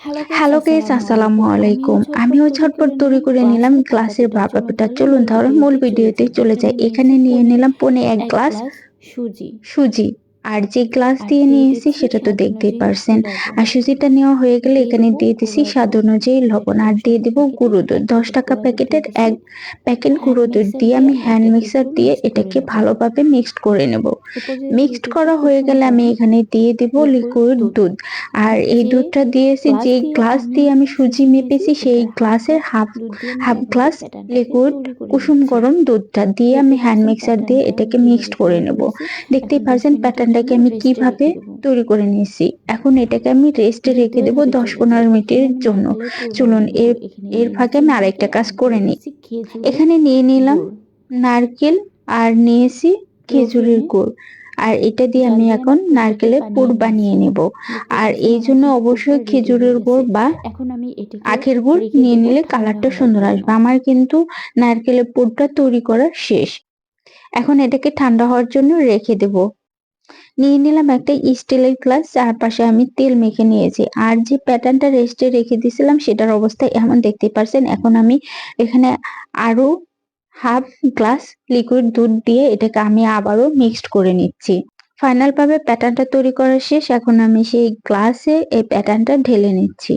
Hello case আসসালামু আলাইকুম আমিও ঝটপট তৈরি করে নিলাম গ্লাসের ভাপা পিঠা চলুন তাহলে মূল ভিডিওতে চলে যাই। এখানে নিয়ে নিলাম পনে এক গ্লাস সুজি। সুজি। আর যে গ্লাস দিয়ে নিয়েছি সেটা তো দেখতেই পারছেন। আর সুজিটা নেওয়া হয়ে গেলে এখানে দিয়ে দিছি স্বাদ অনুযায়ী লবণ আর দিয়ে দেবো গুঁড়ো দুধ। দশ টাকা প্যাকেটের এক প্যাকেট গুঁড়ো দুধ দিয়ে আমি হ্যান্ড মিক্সার দিয়ে এটাকে ভালোভাবে মিক্সড করে নেব। মিক্সড করা হয়ে গেলে আমি এখানে দিয়ে দেব লিকুইড দুধ। আর এই দুধটা দিয়েছি যে গ্লাস দিয়ে আমি সুজি মেপেছি সেই গ্লাসের হাফ হাফ গ্লাস লিকুইড কুসুম গরম দুধটা দিয়ে আমি হ্যান্ড মিক্সার দিয়ে এটাকে মিক্সড করে নেব। দেখতেই পারছেন প্যাটার্নটাকে আমি কীভাবে তৈরি করে নিয়েছি? এখন এটাকে আমি রেস্টে রেখে দেবো দশ পনেরো মিনিটের জন্য। চলুন এর এর ফাঁকে আমি আরেকটা কাজ করে নিই। এখানে নিয়ে নিলাম নারকেল আর নিয়েছি খেজুরের গুড়। আর এটা দিয়ে আমি এখন নারকেলের পুর বানিয়ে নেব। আর এই জন্য অবশ্যই খেজুরের গুড় বা এখন আমি আখের গুড় নিয়ে নিলে কালারটা সুন্দর আসবে। আমার কিন্তু নারকেলের পুরটা তৈরি করা শেষ। এখন এটাকে ঠান্ডা হওয়ার জন্য রেখে দেব। নিয়ে নিলাম একটা স্টিলের গ্লাস, চারপাশে আমি তেল মেখে নিয়েছি। আর যে প্যাটার্নটা রেস্টে রেখে দিয়েছিলাম, সেটার অবস্থা এমন দেখতে পারছেন। এখন আমি এখানে আরও হাফ গ্লাস লিকুইড দুধ দিয়ে এটাকে আমি আবারও মিক্সড করে নিচ্ছি। ফাইনাল ভাবে প্যাটার্নটা তৈরি করা শেষ। এখন আমি সেই গ্লাসে এই প্যাটার্নটা ঢেলে নিচ্ছি।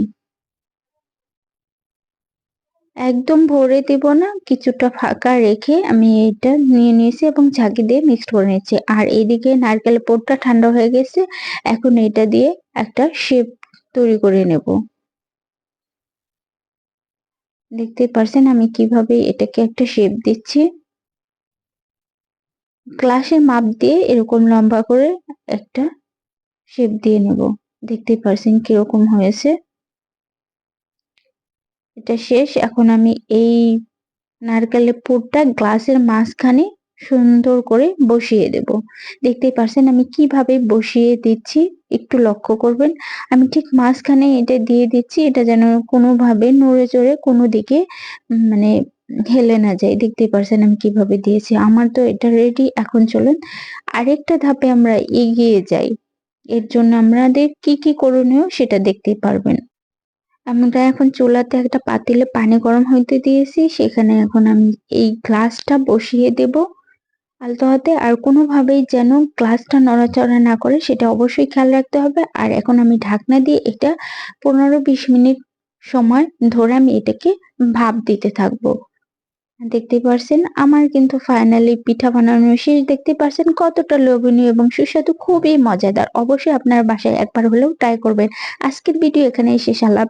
একদম ভরে দেব না, কিছুটা ফাঁকা রেখে আমি এটা নিয়ে নিয়েছি এবং ঝাঁকি দিয়ে মিক্সড করে নিচ্ছি আর এইদিকে নারকেলের পোটটা ঠান্ডা হয়ে গেছে, এখন এটা দিয়ে একটা শেপ তৈরি করে নেব। দেখতে পারছেন আমি কীভাবে এটাকে একটা শেপ দিচ্ছি? গ্লাসের মাপ দিয়ে এরকম লম্বা করে একটা শেপ দিয়ে নেব। দেখতে পারছেন কীরকম হয়েছে। এটা শেষ। এখন আমি এই নারকেলের পুরটা গ্লাসের মাঝখানে সুন্দর করে বসিয়ে দেব। দেখতেই পারছেন আমি কীভাবে বসিয়ে দিচ্ছি, একটু লক্ষ্য করবেন। আমি ঠিক মাঝখানে এটা দিয়ে দিচ্ছি, এটা যেন কোনোভাবে নড়ে চড়ে কোনো দিকে মানে হেলে না যায়। দেখতেই পারছেন আমি কীভাবে দিয়েছি। আমার তো এটা রেডি এখন চলুন আরেকটা ধাপে আমরা এগিয়ে যাই। এর জন্য আমাদের কি কি করণীয় সেটা দেখতেই পারবেন। আমরা এখন চুলাতে একটা পাতিলে পানি গরম হইতে দিয়েছি, সেখানে এখন আমি এই গ্লাসটা বসিয়ে দেব। আলতো হাতে আর কোনোভাবেই যেন গ্লাসটা নড়াচড়া না করে, সেটা অবশ্যই খেয়াল রাখতে হবে। আর এখন আমি ঢাকনা দিয়ে এটা পনেরো বিশ মিনিট সময় ধরে আমি এটাকে ভাপ দিতে থাকব। দেখতে পারছেন, আমার কিন্তু ফাইনালি পিঠা বানানো শেষ। দেখতে পারছেন কতটা লোভনীয় এবং সুস্বাদু, খুবই মজাদার। অবশ্যই আপনার বাসায় একবার হলেও ট্রাই করবেন। আজকের ভিডিও এখানে শেষ। আলাপ